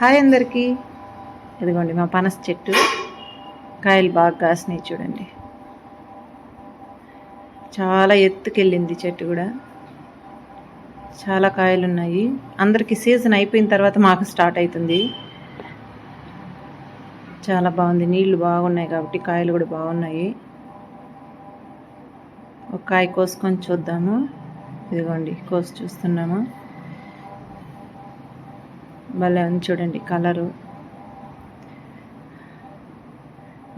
Hi అందరికీ. ఇదిగోండి మా పనస చెట్టు. కాయలు బాగా కాసినాయి చూడండి. చాలా ఎత్తుకెళ్ళింది చెట్టు కూడా. చాలా కాయలు ఉన్నాయి అందరికీ సీజన్ అయిపోయిన తర్వాత మాకు స్టార్ట్ అవుతుంది. చాలా బాగుంది. నీళ్ళు బాగున్నాయి కాబట్టి కాయలు కూడా బాగున్నాయి. ఒక కాయ కోసుకొని చూద్దాము. ఇదిగోండి కోసి చూస్తున్నాము. భలే ఉంది చూడండి కలరు.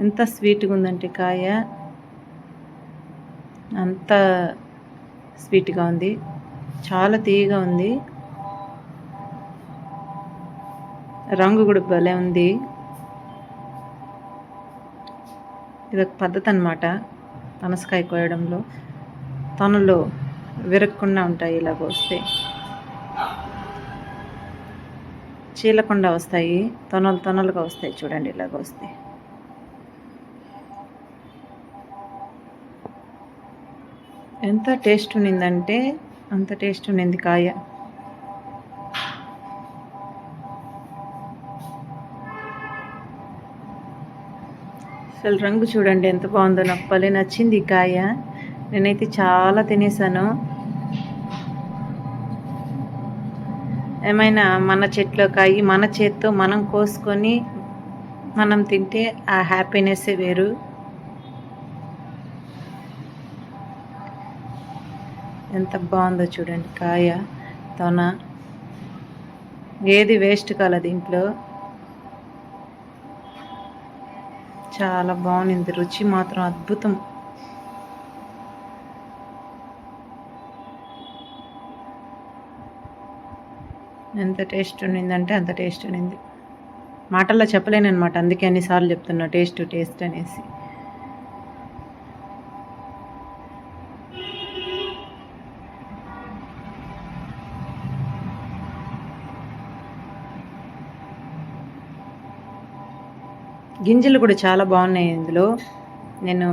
ఎంత స్వీట్గా ఉందంటే కాయ. అంత స్వీట్గా ఉంది. చాలా తీయగా ఉంది. రంగు కూడా భలే ఉంది. ఇది ఒక పద్ధతి అనమాట పనసకాయ కోయడంలో. తనలో విరక్కుండా ఉంటాయి ఇలాగ వస్తే చీలకుండా వస్తాయి తొనలు తొనలుగా వస్తాయి చూడండి ఇలాగ వస్తాయి ఎంత టేస్ట్ ఉన్నిందంటే అంత టేస్ట్ ఉన్నింది కాయ. అసలు రంగు చూడండి ఎంత బాగుందో నాకు భలే నచ్చింది ఈ కాయ. నేనైతే చాలా తినేసాను. ఏమైనా మన చెట్లో కాయి మన చేత్తో మనం కోసుకొని మనం తింటే ఆ హ్యాపీనెస్సే వేరు. ఎంత బాగుందో చూడండి కాయ తొన. ఏది వేస్ట్ కాల దీంట్లో? చాలా బాగుంది. రుచి మాత్రం అద్భుతం. ఎంత టేస్ట్ ఉండిందంటే అంత టేస్ట్ ఉండింది. మాటల్లో చెప్పలేను అనమాట అందుకే అన్నిసార్లు చెప్తున్నా టేస్ట్ టేస్ట్ అనేసి. గింజలు కూడా చాలా బాగున్నాయి ఇందులో. నేను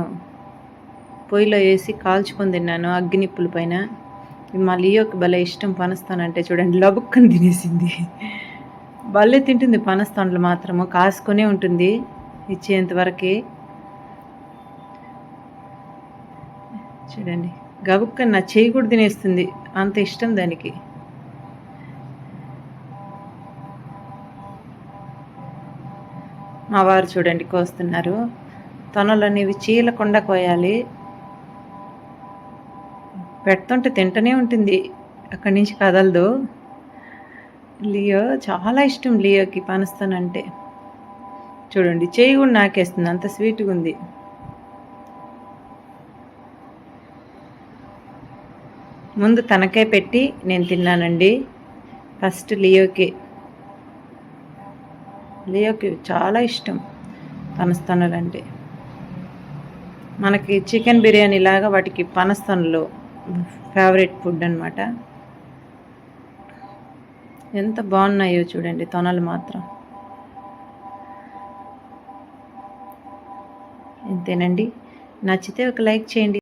పొయ్యిలో వేసి కాల్చుకొని తిన్నాను అగ్గినిప్పుల పైన. మా లియోకి భలే ఇష్టం పనస్తానంటే చూడండి లబుక్కని తినేసింది. భలే తింటుంది పనస్తాండ్లు మాత్రము కాసుకొనే ఉంటుంది ఇచ్చేంతవరకు చూడండి గబుక్కని నా చేయి కూడా తినేస్తుంది అంత ఇష్టం దానికి. మా వారు చూడండి కోస్తున్నారు తొనలు అనేవి చీలకుండా కోయాలి పెడుతుంటే తింటూనే ఉంటుంది. అక్కడి నుంచి కదలదు. లియో చాలా ఇష్టం లియోకి పనస్తానంటే చూడండి చేయి కూడా నాకేస్తుంది. అంత స్వీట్గా ఉంది. ముందు తనకే పెట్టి నేను తిన్నానండి. ఫస్ట్ లియోకి. లియోకి చాలా ఇష్టం పనస్తనులు అంటే మనకి చికెన్ బిర్యానీ లాగా వాటికి పనస్తనులు ఫేవరెట్ ఫుడ్ అనమాట ఎంత బాగున్నాయో చూడండి తొనలు మాత్రం. ఇంతేనండి నచ్చితే ఒక లైక్ చేయండి.